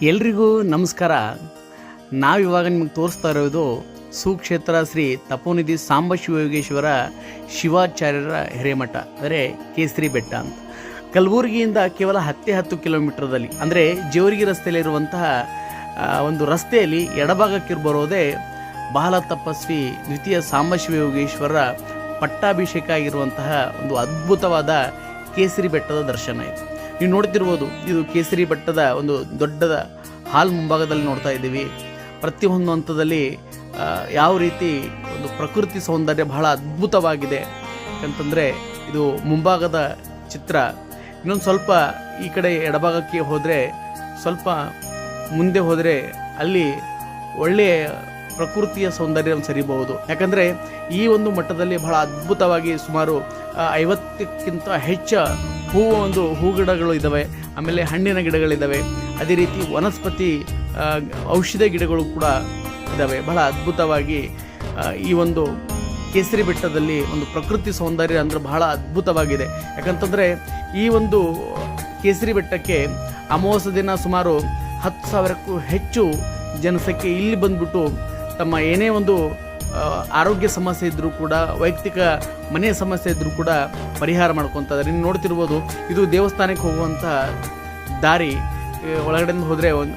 ಎಲ್ರಿಗೂ ನಮಸ್ಕಾರ. ನಾವಿವಾಗ ನಿಮಗೆ ತೋರಿಸ್ತಾ ಇರೋದು ಸುಕ್ಷೇತ್ರ ಶ್ರೀ ತಪೋನಿಧಿ ಸಾಂಬ ಶಿವಯೋಗೇಶ್ವರ ಶಿವಾಚಾರ್ಯರ ಹಿರೇಮಠ, ಅಂದರೆ ಕೇಸರಿ ಬೆಟ್ಟ ಅಂತ. ಕಲಬುರಗಿಯಿಂದ ಕೇವಲ ಹತ್ತೇ ಹತ್ತು ಕಿಲೋಮೀಟ್ರದಲ್ಲಿ, ಅಂದರೆ ಜೇವರ್ಗಿ ರಸ್ತೆಯಲ್ಲಿರುವಂತಹ ಒಂದು ರಸ್ತೆಯಲ್ಲಿ ಎಡಭಾಗಕ್ಕೆ ಬರೋದೇ ಬಾಲ ತಪಸ್ವಿ ದ್ವಿತೀಯ ಸಾಂಬ ಶಿವಯೋಗೇಶ್ವರರ ಪಟ್ಟಾಭಿಷೇಕ ಆಗಿರುವಂತಹ ಒಂದು ಅದ್ಭುತವಾದ ಕೇಸರಿ ಬೆಟ್ಟದ ದರ್ಶನ ಇದು. ನೀವು ನೋಡ್ತಿರ್ಬೋದು, ಇದು ಕೇಸರಿ ಬೆಟ್ಟದ ಒಂದು ದೊಡ್ಡದ ಹಾಲ್ ಮುಂಭಾಗದಲ್ಲಿ ನೋಡ್ತಾ ಇದ್ದೀವಿ. ಪ್ರತಿಯೊಂದು ಹಂತದಲ್ಲಿ ಯಾವ ರೀತಿ ಒಂದು ಪ್ರಕೃತಿ ಸೌಂದರ್ಯ ಬಹಳ ಅದ್ಭುತವಾಗಿದೆ ಯಾಕಂತಂದರೆ ಇದು ಮುಂಭಾಗದ ಚಿತ್ರ. ಇನ್ನೊಂದು ಸ್ವಲ್ಪ ಈ ಕಡೆ ಎಡಭಾಗಕ್ಕೆ ಹೋದರೆ, ಸ್ವಲ್ಪ ಮುಂದೆ ಹೋದರೆ ಅಲ್ಲಿ ಒಳ್ಳೆಯ ಪ್ರಕೃತಿಯ ಸೌಂದರ್ಯವನ್ನು ಸರಿಬಹುದು. ಯಾಕಂದರೆ, ಈ ಒಂದು ಮಟ್ಟದಲ್ಲಿ ಬಹಳ ಅದ್ಭುತವಾಗಿ ಸುಮಾರು ಐವತ್ತಕ್ಕಿಂತ ಹೆಚ್ಚು ಹೂವು ಒಂದು ಹೂ ಗಿಡಗಳು ಇದ್ದಾವೆ, ಆಮೇಲೆ ಹಣ್ಣಿನ ಗಿಡಗಳಿದ್ದಾವೆ. ಅದೇ ರೀತಿ ವನಸ್ಪತಿ ಔಷಧ ಗಿಡಗಳು ಕೂಡ ಇದ್ದಾವೆ. ಬಹಳ ಅದ್ಭುತವಾಗಿ ಈ ಒಂದು ಕೇಸರಿ ಬೆಟ್ಟದಲ್ಲಿ ಒಂದು ಪ್ರಕೃತಿ ಸೌಂದರ್ಯ ಅಂದರೆ ಬಹಳ ಅದ್ಭುತವಾಗಿದೆ. ಯಾಕಂತಂದರೆ ಈ ಒಂದು ಕೇಸರಿ ಬೆಟ್ಟಕ್ಕೆ ಅಮಾವಾಸ್ಯ ದಿನ ಸುಮಾರು ಹತ್ತು ಸಾವಿರಕ್ಕೂ ಹೆಚ್ಚು ಜನಸಂಖ್ಯೆ ಇಲ್ಲಿ ಬಂದ್ಬಿಟ್ಟು ತಮ್ಮ ಏನೇ ಒಂದು ಆರೋಗ್ಯ ಸಮಸ್ಯೆ ಇದ್ದರೂ ಕೂಡ, ವೈಯಕ್ತಿಕ ಮನೆಯ ಸಮಸ್ಯೆ ಇದ್ದರೂ ಕೂಡ ಪರಿಹಾರ ಮಾಡ್ಕೊತಾರೆ ನೀವು ನೋಡ್ತಿರ್ಬೋದು, ಇದು ದೇವಸ್ಥಾನಕ್ಕೆ ಹೋಗುವಂಥ ದಾರಿ ಒಳಗಡೆಯಿಂದ ಹೋದರೆ ಒಂದು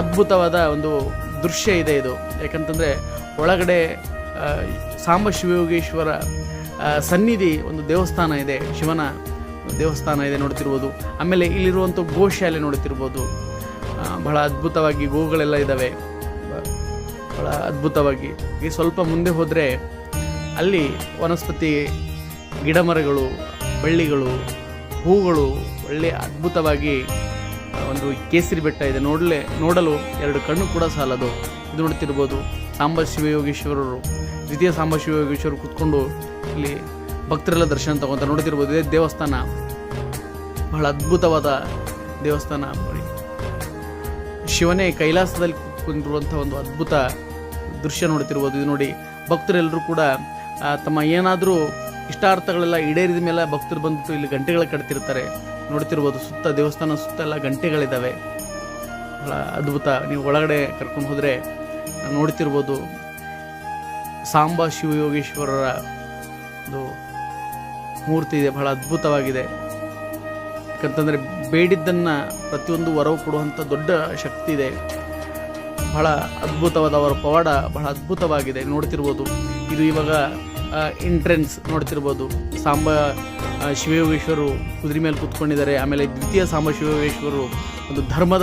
ಅದ್ಭುತವಾದ ಒಂದು ದೃಶ್ಯ ಇದೆ ಇದು. ಯಾಕಂತಂದರೆ ಒಳಗಡೆ ಸಾಂಬ ಶಿವಯೋಗೇಶ್ವರ ಸನ್ನಿಧಿ ಒಂದು ದೇವಸ್ಥಾನ ಇದೆ. ಶಿವನ ದೇವಸ್ಥಾನ ಇದೆ ನೋಡ್ತಿರ್ಬೋದು. ಆಮೇಲೆ ಇಲ್ಲಿರುವಂಥ ಗೋಶಾಲೆ ನೋಡ್ತಿರ್ಬೋದು. ಬಹಳ ಅದ್ಭುತವಾಗಿ ಗೋಗಳೆಲ್ಲ ಇದ್ದಾವೆ ಬಹಳ ಅದ್ಭುತವಾಗಿ. ಈ ಸ್ವಲ್ಪ ಮುಂದೆ ಹೋದರೆ ಅಲ್ಲಿ ವನಸ್ಪತಿ ಗಿಡಮರಗಳು, ಬಳ್ಳಿಗಳು, ಹೂಗಳು ಒಳ್ಳೆಯ ಅದ್ಭುತವಾಗಿ ಒಂದು ಕೇಸರಿ ಬೆಟ್ಟ ಇದೆ. ನೋಡಲೇ, ನೋಡಲು ಎರಡು ಕಣ್ಣು ಕೂಡ ಸಾಲದು. ಇದು ನೋಡ್ತಿರ್ಬೋದು ಸಾಂಬ ಶಿವಯೋಗೇಶ್ವರರು. ದ್ವಿತೀಯ ಸಾಂಬ ಶಿವಯೋಗೇಶ್ವರರು ಕೂತ್ಕೊಂಡು ಇಲ್ಲಿ ಭಕ್ತರೆಲ್ಲ ದರ್ಶನ ತಗೊಂತ ನೋಡ್ತಿರ್ಬೋದು. ಇದೇ ದೇವಸ್ಥಾನ. ಬಹಳ ಅದ್ಭುತವಾದ ದೇವಸ್ಥಾನ. ಶಿವನೇ ಕೈಲಾಸದಲ್ಲಿ ಕುಂತಿರುವಂಥ ಒಂದು ಅದ್ಭುತ ದೃಶ್ಯ ನೋಡ್ತಿರ್ಬೋದು. ಇದು ನೋಡಿ ಭಕ್ತರೆಲ್ಲರೂ ಕೂಡ ತಮ್ಮ ಏನಾದರೂ ಇಷ್ಟಾರ್ಥಗಳೆಲ್ಲ ಈಡೇರಿದ ಮೇಲೆ ಭಕ್ತರು ಬಂದ್ಬಿಟ್ಟು ಇಲ್ಲಿ ಗಂಟೆಗಳ ಕಟ್ತಿರ್ತಾರೆ. ನೋಡ್ತಿರ್ಬೋದು, ಸುತ್ತ ದೇವಸ್ಥಾನ, ಸುತ್ತ ಎಲ್ಲ ಗಂಟೆಗಳಿದ್ದಾವೆ ಬಹಳ ಅದ್ಭುತ. ನೀವು ಒಳಗಡೆ ಕರ್ಕೊಂಡು ಹೋದರೆ ನೋಡ್ತಿರ್ಬೋದು, ಸಾಂಬ ಶಿವಯೋಗೇಶ್ವರರ ಒಂದು ಮೂರ್ತಿ ಇದೆ. ಬಹಳ ಅದ್ಭುತವಾಗಿದೆ. ಯಾಕಂತಂದರೆ ಬೇಡಿದ್ದನ್ನು ಪ್ರತಿಯೊಂದು ವರವು ಕೊಡುವಂಥ ದೊಡ್ಡ ಶಕ್ತಿ ಇದೆ. ಬಹಳ ಅದ್ಭುತವಾದ ಅವರ ಪವಾಡ ಬಹಳ ಅದ್ಭುತವಾಗಿದೆ. ನೋಡ್ತಿರ್ಬೋದು. ಇದು ಇವಾಗ ಎಂಟ್ರೆನ್ಸ್ ನೋಡ್ತಿರ್ಬೋದು. ಸಾಂಬ ಶಿವಯೋಗೇಶ್ವರು ಕುದುರೆ ಮೇಲೆ ಕೂತ್ಕೊಂಡಿದ್ದಾರೆ. ಆಮೇಲೆ ದ್ವಿತೀಯ ಸಾಂಬ ಶಿವಯೋಗೇಶ್ವರು ಒಂದು ಧರ್ಮದ